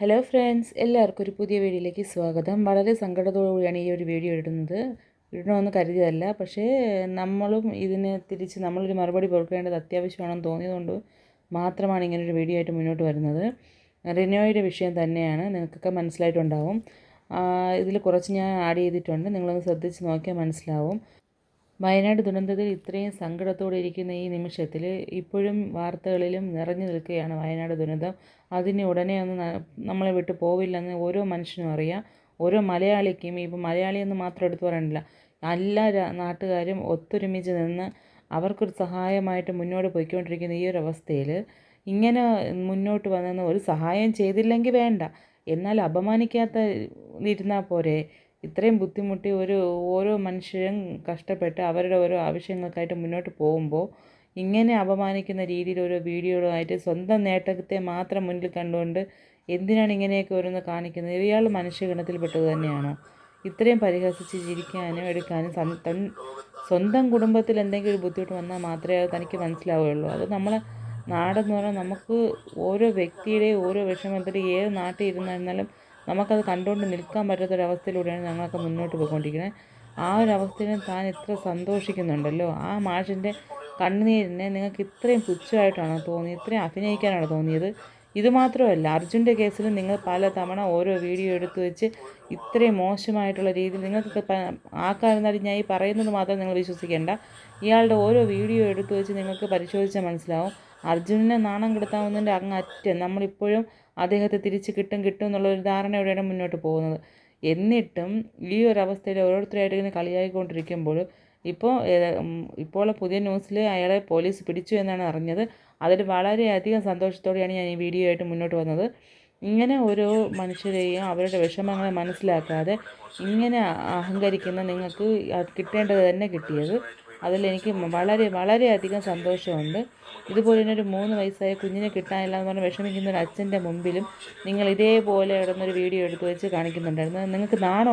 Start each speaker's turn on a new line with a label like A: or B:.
A: Hello friends എല്ലാവർക്കും ഒരു പുതിയ വീഡിയോയിലേക്ക് സ്വാഗതം. വളരെ സങ്കടത്തോടുകൂടിയാണ് ഈ ഒരു വീഡിയോ ഇടുന്നത്. ഇടണമെന്ന് കരുതിയതല്ല പക്ഷേ നമ്മളും ഇതിന് തിരിച്ച് നമ്മളൊരു മറുപടി കൊടുക്കേണ്ടത് അത്യാവശ്യമാണെന്ന് തോന്നിയതുകൊണ്ട് മാത്രമാണ് ഇങ്ങനൊരു വീഡിയോ ആയിട്ട് മുന്നോട്ട് വരുന്നത്. റിനോയുടെ വിഷയം തന്നെയാണ് നിങ്ങൾക്കൊക്കെ മനസ്സിലായിട്ടുണ്ടാവും. ഇതിൽ കുറച്ച് ഞാൻ ആഡ് ചെയ്തിട്ടുണ്ട്. നിങ്ങളൊന്ന് ശ്രദ്ധിച്ച് നോക്കിയാൽ മനസ്സിലാവും. വയനാട് ദുരന്തത്തിൽ ഇത്രയും സങ്കടത്തോടെ ഇരിക്കുന്ന ഈ നിമിഷത്തിൽ ഇപ്പോഴും വാർത്തകളിലും നിറഞ്ഞു നിൽക്കുകയാണ് വയനാട് ദുരന്തം. അതിന് ഉടനെ ഒന്ന് നമ്മളെ വിട്ട് പോവില്ലെന്ന് ഓരോ മനുഷ്യനും അറിയാം. ഓരോ മലയാളിക്കും ഇപ്പം മലയാളിയെന്ന് മാത്രം എടുത്തു പറയണില്ല. എല്ലാ നാട്ടുകാരും ഒത്തൊരുമിച്ച് നിന്ന് അവർക്കൊരു സഹായമായിട്ട് മുന്നോട്ട് പോയിക്കൊണ്ടിരിക്കുന്ന ഈ ഒരു അവസ്ഥയിൽ ഇങ്ങനെ മുന്നോട്ട് വന്നെന്ന് ഒരു സഹായം ചെയ്തില്ലെങ്കിൽ വേണ്ട. എന്നാൽ അപമാനിക്കാത്ത ഇരുന്നാൽ പോരെ. ഇത്രയും ബുദ്ധിമുട്ടി ഒരു ഓരോ മനുഷ്യരും കഷ്ടപ്പെട്ട് അവരുടെ ഓരോ ആവശ്യങ്ങൾക്കായിട്ട് മുന്നോട്ട് പോകുമ്പോൾ ഇങ്ങനെ അപമാനിക്കുന്ന രീതിയിൽ ഓരോ വീഡിയോകളുമായിട്ട് സ്വന്തം നേട്ടത്തെ മാത്രം മുന്നിൽ കണ്ടുകൊണ്ട് എന്തിനാണ് ഇങ്ങനെയൊക്കെ ഓരോന്ന് കാണിക്കുന്നത്? ഇയാൾ മനുഷ്യഗണത്തിൽപ്പെട്ടത് തന്നെയാണോ? ഇത്രയും പരിഹസിച്ച് ചിരിക്കാനും എടുക്കാനും സ്വന്തം കുടുംബത്തിൽ എന്തെങ്കിലും ഒരു ബുദ്ധിമുട്ട് വന്നാൽ മാത്രമേ അത് തനിക്ക് മനസ്സിലാവുകയുള്ളൂ. അത് നമ്മളെ നാടെന്ന് പറഞ്ഞാൽ നമുക്ക് ഓരോ വ്യക്തിയുടെയും ഓരോ വിഷമത്തിൽ ഏത് നാട്ടിൽ ഇരുന്നാലും നമുക്കത് കണ്ടുകൊണ്ട് നിൽക്കാൻ പറ്റാത്തൊരവസ്ഥയിലൂടെയാണ് ഞങ്ങളൊക്കെ മുന്നോട്ട് പോയിക്കൊണ്ടിരിക്കുന്നത് ആ ഒരു അവസ്ഥയിൽ താൻ ഇത്ര സന്തോഷിക്കുന്നുണ്ടല്ലോ. ആ മാഷിന്റെ കണ്ണുനീരിനെ നിങ്ങൾക്ക് ഇത്രയും പുച്ഛമായിട്ടാണോ തോന്നിയത് ഇത്രയും അഭിനയിക്കാനാണോ തോന്നിയത്. ഇത് മാത്രമല്ല അർജുന്റെ കേസിൽ നിങ്ങൾ പല തവണ ഓരോ വീഡിയോ എടുത്തു വെച്ച് ഇത്രയും മോശമായിട്ടുള്ള രീതിയിൽ നിങ്ങൾക്ക് ആക്കാരുന്നാലും ഞാൻ ഈ പറയുന്നത് മാത്രം നിങ്ങൾ വിശ്വസിക്കേണ്ട. ഇയാളുടെ ഓരോ വീഡിയോ എടുത്തു വെച്ച് നിങ്ങൾക്ക് പരിശോധിച്ചാൽ മനസ്സിലാവും. അർജുനനെ നാണം കെടുത്താവുന്നതിന്റെ അങ്ങ് അറ്റ നമ്മളിപ്പോഴും അദ്ദേഹത്തെ തിരിച്ച് കിട്ടും കിട്ടും എന്നുള്ളൊരു ധാരണയോടെയാണ് മുന്നോട്ട് പോകുന്നത്. എന്നിട്ടും ഈ ഒരു അവസ്ഥയിൽ ഓരോരുത്തരായിട്ട് ഇങ്ങനെ കളിയായിക്കൊണ്ടിരിക്കുമ്പോൾ ഇപ്പോൾ ഇപ്പോൾ പുതിയ ന്യൂസിൽ അയാളെ പോലീസ് പിടിച്ചു എന്നാണ് അറിഞ്ഞത്. അതിൽ വളരെയധികം സന്തോഷത്തോടെയാണ് ഞാൻ ഈ വീഡിയോ ആയിട്ട് മുന്നോട്ട് വന്നത്. ഇങ്ങനെ ഓരോ മനുഷ്യരെയും അവരുടെ വിഷമങ്ങളെ മനസ്സിലാക്കാതെ ഇങ്ങനെ അഹങ്കരിക്കുന്ന നിങ്ങൾക്ക് കിട്ടേണ്ടത് തന്നെ കിട്ടിയത് അതിലെനിക്ക് വളരെ വളരെയധികം സന്തോഷമുണ്ട്. ഇതുപോലെ തന്നെ ഒരു മൂന്ന് വയസ്സായ കുഞ്ഞിനെ കിട്ടാനില്ല എന്ന് പറഞ്ഞ് വിഷമിക്കുന്ന ഒരു അച്ഛന്റെ മുമ്പിലും നിങ്ങൾ ഇതേപോലെ ഇടുന്നൊരു വീഡിയോ എടുത്ത് വെച്ച് കാണിക്കുന്നുണ്ടായിരുന്നു. നിങ്ങൾക്ക് നാണോ